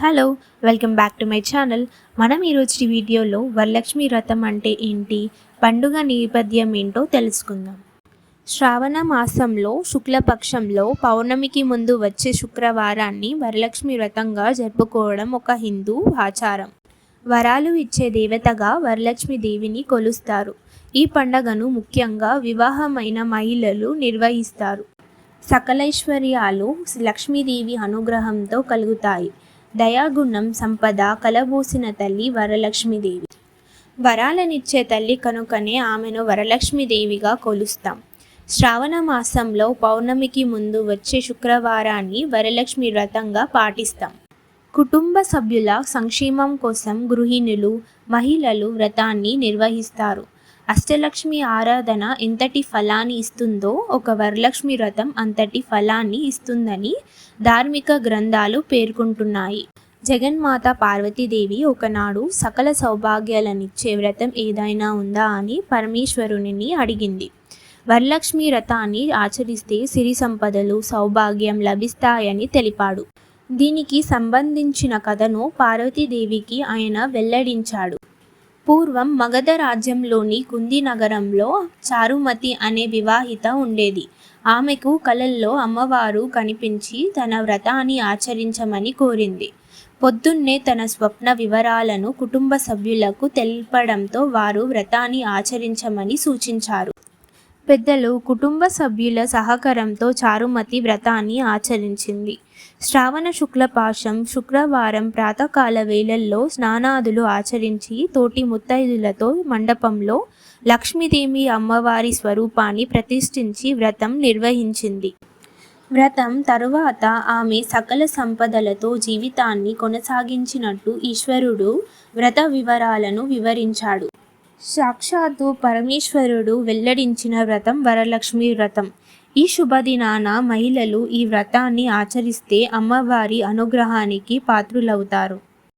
Hello welcome back to my channel. మనం ఈరోజు వీడియోలో వరలక్ష్మి వ్రతం అంటే ఏంటి పండుగ నేపథ్యం ఏంటో తెలుసుకుందాం. శ్రావణ మాసంలో శుక్లపక్షంలో పౌర్ణమికి ముందు వచ్చే శుక్రవారాన్ని వరలక్ష్మి వ్రతంగా జరుపుకోవడం ఒక హిందూ ఆచారం. వరాలు ఇచ్చే దేవతగా వరలక్ష్మి దేవిని కొలుస్తారు. ఈ పండగను ముఖ్యంగా వివాహమైన మహిళలు నిర్వహిస్తారు. సకలైశ్వర్యాలు లక్ష్మీదేవి అనుగ్రహంతో కలుగుతాయి. దయాగుణం సంపద కలబోసిన తల్లి వరలక్ష్మీదేవి. వరాలనిచ్చే తల్లి కనుకనే ఆమెను వరలక్ష్మీదేవిగా కొలుస్తాం. శ్రావణ మాసంలో పౌర్ణమికి ముందు వచ్చే శుక్రవారాన్ని వరలక్ష్మి వ్రతంగా పాటిస్తాం. కుటుంబ సభ్యుల సంక్షేమం కోసం గృహిణులు మహిళలు వ్రతాన్ని నిర్వహిస్తారు. అష్టలక్ష్మి ఆరాధన ఎంతటి ఫలాన్ని ఇస్తుందో ఒక వరలక్ష్మి వ్రతం అంతటి ఫలాన్ని ఇస్తుందని ధార్మిక గ్రంథాలు పేర్కొంటున్నాయి. జగన్మాత పార్వతీదేవి ఒకనాడు సకల సౌభాగ్యాలనిచ్చే వ్రతం ఏదైనా ఉందా అని పరమేశ్వరుని అడిగింది. వరలక్ష్మి వ్రతాన్ని ఆచరిస్తే సిరి సంపదలు సౌభాగ్యం లభిస్తాయని తెలిపాడు. దీనికి సంబంధించిన కథను పార్వతీదేవికి ఆయన వెల్లడించాడు. పూర్వం మగధ రాజ్యంలోని కుంది నగరంలో చారుమతి అనే వివాహిత ఉండేది. ఆమెకు కలల్లో అమ్మవారు కనిపించి తన వ్రతాన్ని ఆచరించమని కోరింది. పొద్దున్నే తన స్వప్న వివరాలను కుటుంబ సభ్యులకు తెలపడంతో వారు వ్రతాన్ని ఆచరించమని సూచించారు. పెద్దలు కుటుంబ సభ్యుల సహకారంతో చారుమతి వ్రతాన్ని ఆచరించింది. శ్రావణ శుక్లపాశం శుక్రవారం ప్రాతకాల వేళల్లో స్నానాదులు ఆచరించి తోటి ముత్తైదులతో మండపంలో లక్ష్మీదేవి అమ్మవారి స్వరూపాన్ని ప్రతిష్ఠించి వ్రతం నిర్వహించింది. వ్రతం తరువాత ఆమె సకల సంపదలతో జీవితాన్ని కొనసాగించినట్టు ఈశ్వరుడు వ్రత వివరాలను వివరించాడు. సాక్షాత్తు పరమేశ్వరుడు వెల్లడించిన వ్రతం వరలక్ష్మి వ్రతం. ఈ శుభదినాన మహిళలు ఈ వ్రతాన్ని ఆచరిస్తే అమ్మవారి అనుగ్రహానికి పాత్రులవుతారు.